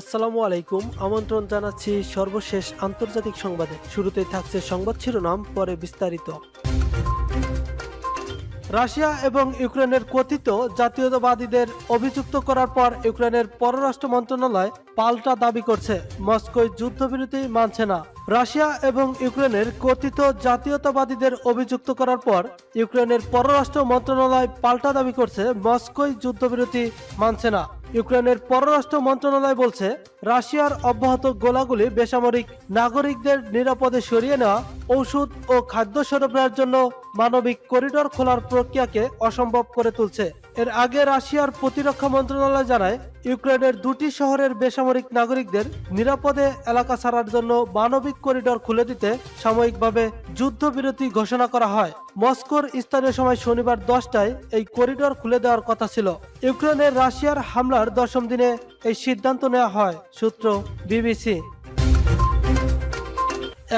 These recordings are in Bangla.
আসসালামু আলাইকুম। আমন্ত্রণ জানাচ্ছি সর্বশেষ আন্তর্জাতিক সংবাদে। শুরুতেই থাকছে সংবাদ শিরোনাম, পরে বিস্তারিত। রাশিয়া এবং ইউক্রেনের কথিত জাতীয়তাবাদীদের অভিযুক্ত করার পর ইউক্রেনের পররাষ্ট্র মন্ত্রণালয় পাল্টা দাবি করছে। মস্কোয় যুদ্ধবিরতি মানছে না। রাশিয়া এবং ইউক্রেনের কথিত জাতীয়তাবাদীদের অভিযুক্ত করার পর ইউক্রেনের পররাষ্ট্র মন্ত্রণালয় পাল্টা দাবি করছে মস্কোয় যুদ্ধবিরতি মানছে না। ইউক্রেনের পররাষ্ট্র মন্ত্রণালয় বলছে, রাশিয়ার অব্যাহত গোলাগুলি বেসামরিক নাগরিকদের নিরাপদে সরিয়ে নেওয়া, ঔষধ ও খাদ্য সরবরাহের জন্য মানবিক করিডোর খোলার প্রক্রিয়াকে অসম্ভব করে তুলছে। এর আগে রাশিয়ার প্রতিরক্ষা মন্ত্রণালয় জানায়, ইউক্রেনের দুটি শহরের বেসামরিক নাগরিকদের নিরাপদে এলাকা ছাড়ার জন্য মানবিক করিডোর খুলে দিতে সাময়িকভাবে যুদ্ধবিরতি ঘোষণা করা হয়। মস্কোর স্থানীয় সময় শনিবার দশটায় এই করিডোর খুলে দেওয়ার কথা ছিল। ইউক্রেনের রাশিয়ার হামলার দশম দিনে এই সিদ্ধান্ত নেওয়া হয়, সূত্র বিবিসি।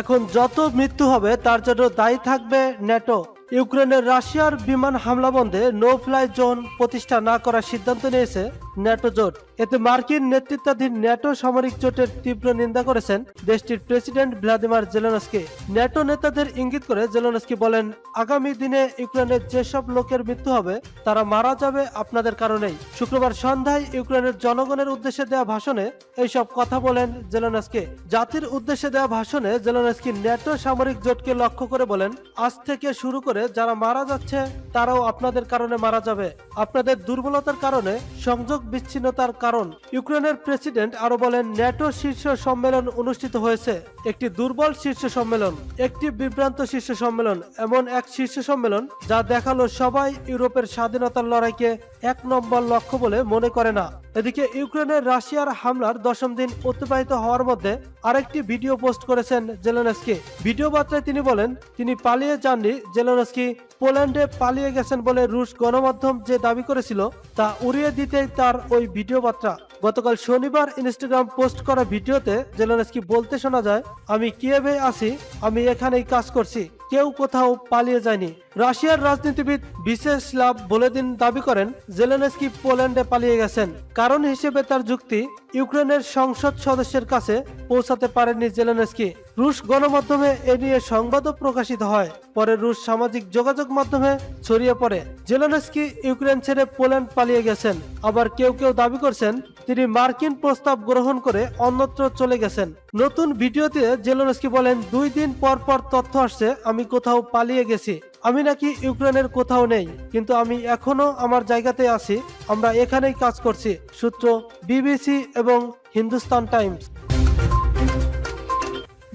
এখন যত মৃত্যু হবে, তার জন্য দায়ী থাকবে ন্যাটো। ইউক্রেনের রাশিয়ার বিমান হামলা বন্ধে নো ফ্লাই জোন প্রতিষ্ঠা না করার সিদ্ধান্ত নিয়েছে ন্যাটো জোট। এতে মার্কিন নেতৃত্বাধীন ন্যাটো সামরিক জোটের তীব্র নিন্দা করেছেন দেশটির প্রেসিডেন্ট ভ্লাদিমির জেলেনস্কি। ন্যাটো নেতাদের ইঙ্গিত করে জেলেনস্কি বলেন, আগামী দিনে ইউক্রেনের যেসব লোকের মৃত্যু হবে, তারা মারা যাবে আপনাদের কারণেই। শুক্রবার সন্ধ্যায় ইউক্রেনের জনগণের উদ্দেশ্যে দেওয়া ভাষণে এইসব কথা বলেন জেলেনস্কি। জাতির উদ্দেশ্যে দেওয়া ভাষণে জেলেনস্কি ন্যাটো সামরিক জোটকে লক্ষ্য করে বলেন, আজ থেকে শুরু করে যারা মারা যাচ্ছে, তারাও আপনাদের কারণে মারা যাবে। আপনাদের দুর্বলতার কারণে সংযোগ বিচ্ছিন্নতার কারণ, ইউক্রেনের প্রেসিডেন্ট আরও বলেন, ন্যাটো শীর্ষ সম্মেলন অনুষ্ঠিত হয়েছে। একটি দুর্বল শীর্ষ সম্মেলন, একটি বিভ্রান্ত শীর্ষ সম্মেলন, এমন এক শীর্ষ সম্মেলন যা দেখাল সবাই ইউরোপের স্বাধীনতার লড়াইকে এক নম্বর লক্ষ্য বলে মনে করে না। এদিকে ইউক্রেনের রাশিয়ার হামলার দশম দিন অতিবাহিত হওয়ার মধ্যে আরেকটি ভিডিও পোস্ট করেছেন জেলেনস্কি। ভিডিও বার্তায় তিনি বলেন, তিনি পালিয়ে যাননি, জেলেনস্কি পোল্যান্ডে পালিয়ে গেছেন বলে রুশ গণমাধ্যম যে দাবি করেছিল, তা উড়িয়ে দিতেই তার ওই ভিডিও বার্তা গতকাল শনিবার ইনস্টাগ্রাম পোস্ট করা ভিডিওতে জেলেনস্কি বলতে শোনা যায়, আমি কিয়েভে আছি? আমি এখানেই কাজ করছি। কেউ কোথাও পালিয়ে যায়নি। রাশিয়ার রাজনীতিবিদ বিশেষ লাভ বলে দিন দাবি করেন, জেলেনস্কি পোল্যান্ডে পালিয়ে গেছেন। কারণ হিসেবে তার যুক্তি, ইউক্রেনের সংসদ সদস্যের কাছে পৌঁছাতে পারেননি জেলেনস্কি। রুশ গণমাধ্যমে এ নিয়ে সংবাদও প্রকাশিত হয়। পরে রুশ সামাজিক যোগাযোগ মাধ্যমে ছড়িয়ে পড়ে। জেলেনস্কি ইউক্রেন ছেড়ে পোল্যান্ড পালিয়ে গেছেন। আবার কেউ কেউ দাবি করছেন, তিনি মার্কিন প্রস্তাব গ্রহণ করে অন্যত্র চলে গেছেন। নতুন ভিডিওতে জেলেনস্কি বলেন, দুই দিন পর পর তথ্য আসছে, আমি কোথাও পালিয়ে গেছি। আমি নাকি ইউক্রেনের কোথাও নেই, কিন্তু আমি এখনও আমার জায়গাতে আছি। আমরা এখানেই কাজ করছি, সূত্র বিবিসি এবং হিন্দুস্তান টাইমস।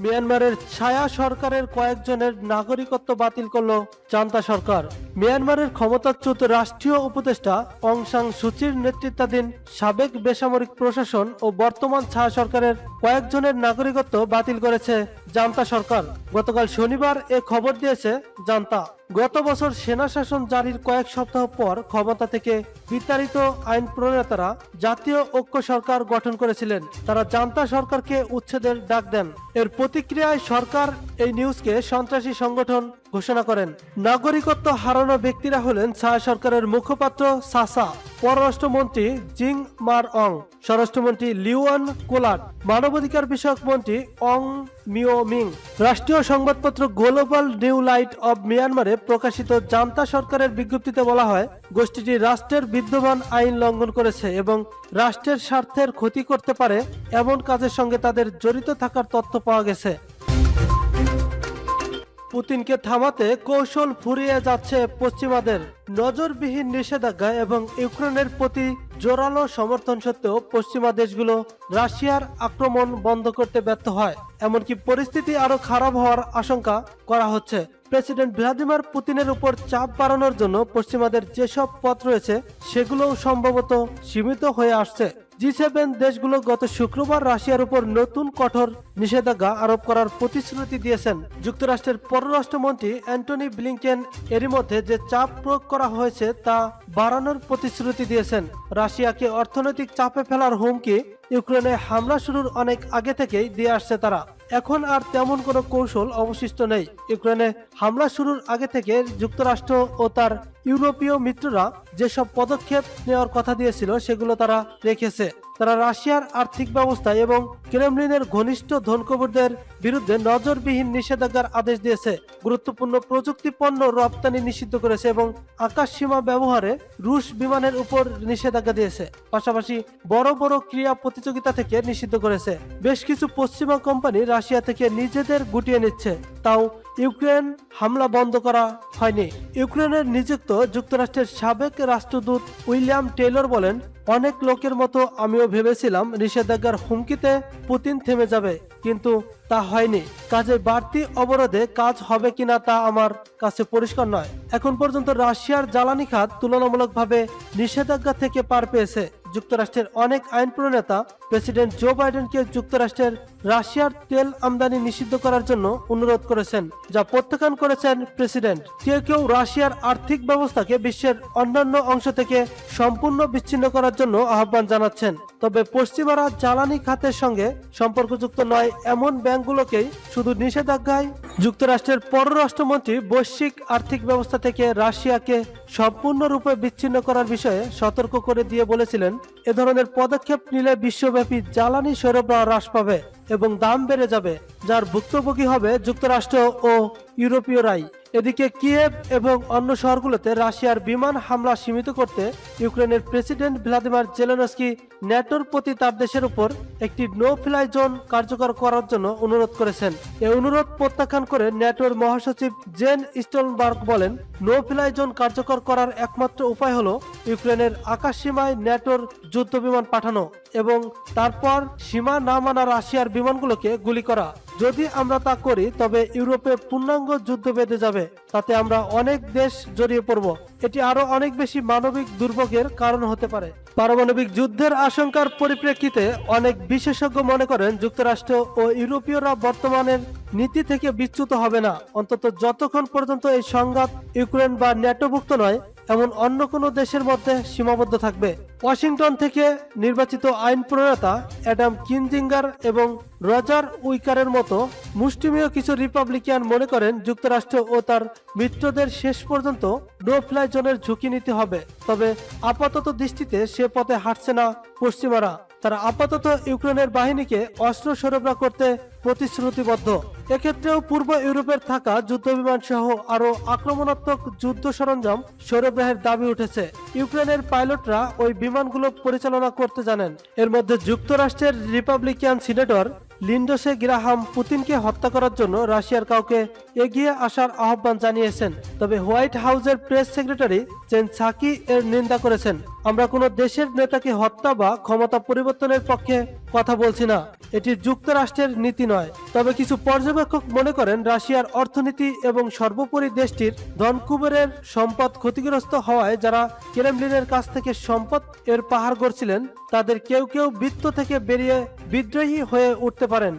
মিয়ানমারের ছায়া সরকারের কয়েকজনের নাগরিকত্ব বাতিল করল জান্তা সরকার। মিয়ানমারের ক্ষমতাচ্যুত রাষ্ট্রীয় উপদেষ্টা অং সাং সুচির নেতৃত্বাধীন সাবেক বেসামরিক প্রশাসন ও বর্তমান ছায়া সরকারের কয়েকজনের নাগরিকত্ব বাতিল করেছে জান্তা সরকার। গতকাল শনিবার এ খবর দিয়েছে জান্তা। গত বছর সেনা শাসন জারির কয়েক সপ্তাহ পর ক্ষমতা থেকে বিতাড়িত আইন প্রণেতারা জাতীয় ঐক্য সরকার গঠন করেছিলেন। তারা জান্তা সরকারকে উচ্ছেদের ডাক দেন। এর প্রতিক্রিয়ায় সরকার এই নিউজকে সন্ত্রাসী সংগঠন ঘোষণা করেন। নাগরিকত্ব হারানো ব্যক্তিরা হলেন ছায়া সরকারের মুখপাত্র সাসা, পররাষ্ট্রমন্ত্রী জিং মার অং স্বরাষ্ট্রমন্ত্রী লিওয়ান কোলাট মানবাধিকার বিষয়ক মন্ত্রী অং মিও মিং রাষ্ট্রীয় সংবাদপত্র গ্লোবাল নিউ লাইট অব মিয়ানমারে প্রকাশিত জান্তা সরকারের বিজ্ঞপ্তিতে বলা হয়, গোষ্ঠীটি রাষ্ট্রের বিদ্যমান আইন লঙ্ঘন করেছে এবং রাষ্ট্রের স্বার্থের ক্ষতি করতে পারে এমন কাজের সঙ্গে তাদের জড়িত থাকার তথ্য পাওয়া গেছে। পুতিনকে থামাতে কৌশল ফুরিয়ে যাচ্ছে পশ্চিমাদের। নজরবিহীন নিষেধাজ্ঞা এবং ইউক্রেনের প্রতি জোরালো সমর্থন সত্ত্বেও পশ্চিমা দেশগুলো রাশিয়ার আক্রমণ বন্ধ করতে ব্যর্থ হয়। এমনকি পরিস্থিতি আরও খারাপ হওয়ার আশঙ্কা করা হচ্ছে। প্রেসিডেন্ট ভ্লাদিমির পুতিনের উপর চাপ বাড়ানোর জন্য পশ্চিমাদের যেসব পথ রয়েছে, সেগুলোও সম্ভবত সীমিত হয়ে আসছে। জি সেভেন দেশগুলো গত শুক্রবার রাশিয়ার উপর নতুন কঠোর নিষেধাজ্ঞা আরোপ করার প্রতিশ্রুতি দিয়েছেন। যুক্তরাষ্ট্রের পররাষ্ট্রমন্ত্রী অ্যান্টনি ব্লিংকেন এরই মধ্যে যে চাপ প্রয়োগ করা হয়েছে তা বাড়ানোর প্রতিশ্রুতি দিয়েছেন। রাশিয়াকে অর্থনৈতিক চাপে ফেলার হুমকি, ইউক্রেনে হামলা শুরুর অনেক আগে থেকেই দিয়ে আসছে তারা। এখন আর তেমন কোনো কৌশল অবশিষ্ট নেই। ইউক্রেনে হামলা শুরুর আগে থেকে যুক্তরাষ্ট্র ও তার ইউরোপীয় মিত্ররা যেসব পদক্ষেপ নেওয়ার কথা দিয়েছিল, সেগুলো তারা রেখেছে। তারা রাশিয়ার আর্থিক ব্যবস্থা এবং ক্রেমলিনের ঘনিষ্ঠ ধনকবরদের বিরুদ্ধে নজরবিহীন নিষেধাজ্ঞার আদেশ দিয়েছে। গুরুত্বপূর্ণ প্রযুক্তি পণ্য রপ্তানি নিষিদ্ধ করেছে এবং আকাশ সীমা ব্যবহারে রুশ বিমানের উপর নিষেধাজ্ঞা দিয়েছে। পাশাপাশি বড় বড় ক্রিয়া প্রতিযোগিতা থেকে নিষিদ্ধ করেছে। বেশ কিছু পশ্চিমা কোম্পানি রাশিয়া থেকে নিজেদের গুটিয়ে নিচ্ছে। তাও ইউক্রেন হামলা বন্ধ করা হয়নি। ইউক্রেনের নিযুক্ত যুক্তরাষ্ট্রের সাবেক রাষ্ট্রদূত উইলিয়াম টেলর বলেন, অনেক লোকের মতো আমিও ভেবেছিলাম নিষেধাজ্ঞার হুমকিতে পুতিন থেমে যাবে, কিন্তু তা হয়নি। কাজে বাড়তি অবরোধে কাজ হবে কিনা তা আমার কাছে পরিষ্কার নয়। এখন পর্যন্ত রাশিয়ার জ্বালানি খাত তুলনামূলকভাবে নিষেধাজ্ঞা থেকে পার পেয়েছে। যুক্তরাষ্ট্রের অনেক আইন প্রণেতা প্রেসিডেন্ট জো বাইডেনকে যুক্তরাষ্ট্রের রাশিয়ার তেল আমদানি নিষিদ্ধ করার জন্য অনুরোধ করেছেন, যা প্রত্যাখ্যান করেছেন প্রেসিডেন্ট। কেউ কেউ রাশিয়ার আর্থিক ব্যবস্থাকে বিশ্বের অন্যান্য অংশ থেকে সম্পূর্ণ বিচ্ছিন্ন করার জন্য আহ্বান জানাচ্ছেন। তবে পশ্চিমারা জ্বালানি খাতের সঙ্গে সম্পর্কযুক্ত নয়, এমন ব্যাংকগুলোকেই শুধু নিষেধাজ্ঞায়। যুক্তরাষ্ট্রের পররাষ্ট্রমন্ত্রী বৈশ্বিক আর্থিক ব্যবস্থা থেকে রাশিয়াকে সম্পূর্ণরূপে বিচ্ছিন্ন করার বিষয়ে সতর্ক করে দিয়ে বলেছিলেন, এ ধরনের পদক্ষেপ নিলে বিশ্বব্যাপী জ্বালানি সরবরাহ হ্রাস পাবে এবং দাম বেড়ে যাবে, যার ভুক্তভোগী হবে যুক্তরাষ্ট্র ও ইউরোপীয়রাই। এদিকে কিয়েভ এবং অন্য শহরগুলোতে রাশিয়ার বিমান হামলা সীমিত করতে ইউক্রেনের প্রেসিডেন্ট ভ্লাদিমির জেলেনস্কি ন্যাটোর প্রতি তার দেশের উপর একটি নো ফ্লাই জোন কার্যকর করার জন্য অনুরোধ করেছেন। এই অনুরোধ প্রত্যাখ্যান করে ন্যাটোর মহাসচিব জেন স্টোলবার্গ বলেন নো ফ্লাই জোন কার্যকর করার একমাত্র উপায় হলো ইউক্রেনের আকাশ সীমায় ন্যাটোর যুদ্ধ বিমান পাঠানো এবং তারপর সীমা না মানা রাশিয়ার বিমানগুলোকে গুলি করা। যদি আমরা তা করি, তবে ইউরোপে পূর্ণাঙ্গ যুদ্ধ বেঁধে যাবে। তাতে আমরা অনেক দেশ জড়িয়ে পড়ব। এটি আরও অনেক বেশি মানবিক দুর্ভোগের কারণ হতে পারে। পারমাণবিক যুদ্ধের আশঙ্কার পরিপ্রেক্ষিতে অনেক বিশেষজ্ঞ মনে করেন, যুক্তরাষ্ট্র ও ইউরোপীয়রা বর্তমানের নীতি থেকে বিচ্যুত হবে না। অন্তত যতক্ষণ পর্যন্ত এই সংঘাত ইউক্রেন বা ন্যাটোভুক্ত নয় এমন অন্য কোনো দেশের মধ্যে সীমাবদ্ধ থাকবে। ওয়াশিংটন থেকে নির্বাচিত আইন প্রণেতা অ্যাডাম কিনজিঙ্গার এবং রজার উইকারের মতো মুষ্টিমেয় কিছু রিপাবলিকান মনে করেন যুক্তরাষ্ট্র ও তার মিত্রদের শেষ পর্যন্ত নো ফ্লাই জোনের ঝুঁকি নিতে হবে। তবে আপাতত দৃষ্টিতে সে পথে হাঁটছে না পশ্চিমারা। তারা আপাতত ইউক্রেনের বাহিনীকে অস্ত্র সরবরাহ করতে প্রতিশ্রুতিবদ্ধ। এক্ষেত্রেও পূর্ব ইউরোপের থাকা যুদ্ধবিমান সহ আরও আক্রমণাত্মক যুদ্ধ সরঞ্জাম সরবরাহের দাবি উঠেছে। ইউক্রেনের পাইলটরা ওই বিমানগুলো পরিচালনা করতে জানেন। এর মধ্যে যুক্তরাষ্ট্রের রিপাবলিকান সিনেটর লিন্ডোসে গ্রাহাম পুতিনকে হত্যা করার জন্য রাশিয়ার কাউকে এগিয়ে আসার আহ্বান জানিয়েছেন। তবে হোয়াইট হাউসের প্রেস সেক্রেটারি চেন সাকি এর নিন্দা করেছেন। আমরা কোনো দেশের নেতাকে হত্যা বা ক্ষমতা পরিবর্তনের পক্ষে কথা বলছি না। এটি যুক্তরাষ্ট্রের নীতি নয়। তবে কিছু পর্যবেক্ষক মনে করেন, রাশিয়ার অর্থনীতি এবং সর্বোপরি দেশটির ধনকুবেরের সম্পদ ক্ষতিগ্রস্ত হওয়ায় যারা ক্রেমলিনের কাছ থেকে সম্পদ এর পাহাড় গড়ছিলেন, তাদের কেউ কেউ বৃত্ত থেকে বেরিয়ে বিদ্রোহী হয়ে উঠতে পারেন।